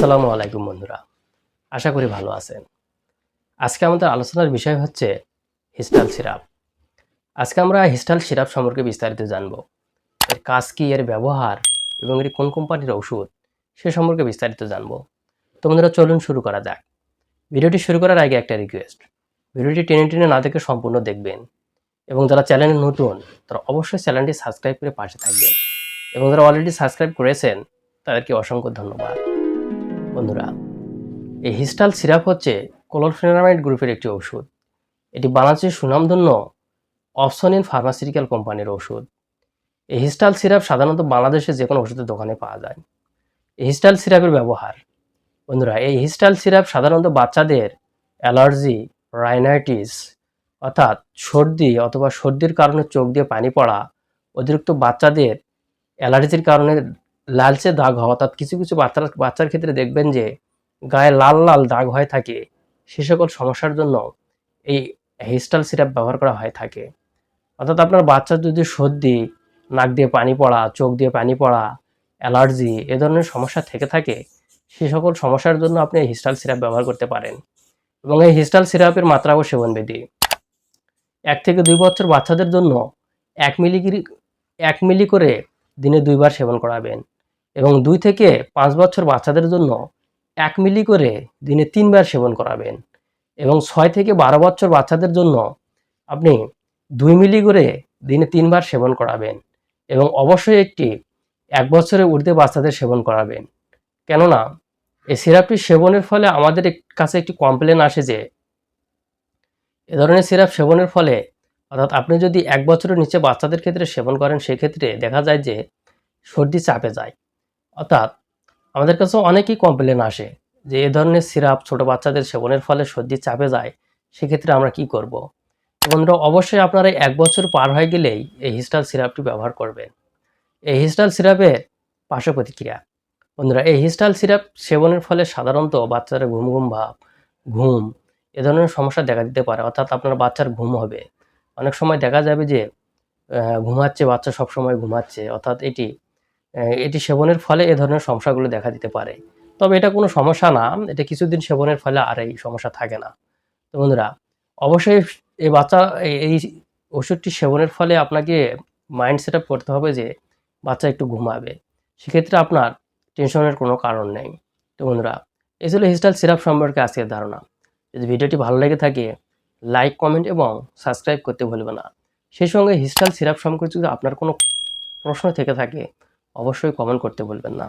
আসসালামু আলাইকুম বন্ধুরা। আশা করি ভালো আছেন। আজকে আমাদের আলোচনার বিষয় হচ্ছে হিস্টাল সিরাপ। আজকে আমরা হিস্টাল সিরাপ সম্পর্কে বিস্তারিত জানব। এর কাজ কি, এর ব্যবহার এবং এর কোন কোম্পানির ওষুধ, সে সম্পর্কে বিস্তারিত জানব। তো বন্ধুরা, চলুন শুরু করা যাক। ভিডিওটি শুরু করার আগে একটা রিকোয়েস্ট ভিডিওটি টেনে টেনে না দেখে সম্পূর্ণ দেখবেন এবং যারা চ্যানেলে নতুন, তারা অবশ্যই চ্যানেলটি সাবস্ক্রাইব করে পাশে থাকবেন। এবং যারা অলরেডি সাবস্ক্রাইব করেছেন, তাদেরকে অসংখ্য ধন্যবাদ। বন্ধুরা, এই হিস্টাল সিরাপ হচ্ছে কোলোরফেনামাইড গ্রুপের একটি ওষুধ এটি বাংলাদেশের সুনামধন্য অপশন ইন ফার্মাসিউটিক্যাল কোম্পানির ওষুধ এই হিস্টাল সিরাপ সাধারণত বাংলাদেশে যে কোনো ওষুধের দোকানে পাওয়া যায়। এই হিস্টাল সিরাপের ব্যবহার, বন্ধুরা, এই হিস্টাল সিরাপ সাধারণত বাচ্চাদের অ্যালার্জি, রাইনাইটিস, অর্থাৎ সর্দি অথবা সর্দির কারণে চোখ দিয়ে পানি পড়া, অতিরিক্ত বাচ্চাদের অ্যালার্জির কারণে লালচে দাগ হওয়া অর্থাৎ কিছু কিছু বাচ্চার বাচ্চার ক্ষেত্রে দেখবেন যে গায়ে লাল লাল দাগ হয়ে থাকে। সে সকল সমস্যার জন্য এই হিস্টাল সিরাপ ব্যবহার করা হয়ে থাকে। অর্থাৎ আপনার বাচ্চার যদি সর্দি, নাক দিয়ে পানি পড়া, চোখ দিয়ে পানি পড়া, অ্যালার্জি এ ধরনের সমস্যা থেকে থাকে, সে সকল সমস্যার জন্য আপনি এই হিস্টাল সিরাপ ব্যবহার করতে পারেন। এবং এই হিস্টাল সিরাপের মাত্রা মাত্রাও সেবনবিধি এক থেকে দুই বছর বাচ্চাদের জন্য এক মিলি এক মিলি করে দিনে দুইবার সেবন করাবেন। এবং দুই থেকে পাঁচ বছর বাচ্চাদের জন্য এক মিলি করে দিনে তিনবার সেবন করাবেন এবং ছয় থেকে বারো বছর বাচ্চাদের জন্য আপনি দুই মিলি করে দিনে তিনবার সেবন করাবেন এবং অবশ্যই একটি এক বছরের ঊর্ধ্বে বাচ্চাদের সেবন করাবেন। কেননা, এই সিরাপটি সেবনের ফলে আমাদের কাছে একটি কমপ্লেন আসে যে, এ ধরনের সিরাপ সেবনের ফলে, অর্থাৎ আপনি যদি এক বছরের নিচে বাচ্চাদের ক্ষেত্রে সেবন করেন, সেক্ষেত্রে দেখা যায় যে সর্দি চাপে যায়। অর্থাৎ আমাদের কাছে অনেকেই কমপ্লেন আসে যে এ ধরনের সিরাপ ছোট বাচ্চাদের সেবনের ফলে সর্দি চাপে যায়, সেক্ষেত্রে আমরা কি করব। বন্ধুরা, অবশ্যই আপনারা এক বছর পার হয়ে গেলেই এই হিস্টাল সিরাপটি ব্যবহার করবেন। এই হিস্টাল সিরাপের পার্শ্ব প্রতিক্রিয়া। বন্ধুরা, এই হিস্টাল সিরাপ সেবনের ফলে সাধারণত বাচ্চারা ঘুম ঘুম ভাব, ঘুম, এ ধরনের সমস্যা দেখা দিতে পারে, অর্থাৎ আপনার বাচ্চার ঘুম হবে। অনেক সময় দেখা যাবে যে ঘুমাচ্ছে, বাচ্চা সবসময় ঘুমাচ্ছে, অর্থাৎ এটি এটি সেবনের ফলে এ ধরনের সমস্যাগুলো দেখা দিতে পারে। তবে এটা কোনো সমস্যা না, এটা কিছুদিন সেবনের ফলে আর এই সমস্যা থাকে না। তো বন্ধুরা, অবশ্যই এই বাচ্চা এই- ওষুধটি সেবনের ফলে আপনাকে মাইন্ড সেট করতে হবে যে বাচ্চা একটু ঘুমাবে। সেক্ষেত্রে আপনার টেনশনের কোনো কারণ নেই। তো বন্ধুরা এই ছিল হিস্টাল সিরাপ সম্পর্কে আজকের ধারণা। যদি ভিডিওটি ভালো লেগে থাকে লাইক কমেন্ট এবং সাবস্ক্রাইব করতে ভুলবে না। সেই সঙ্গে হিস্টাল সিরাপ সম্পর্কে যদি আপনার কোনো প্রশ্ন থেকে থাকে অবশ্যই কমেন্ট করতে ভুলবেন না।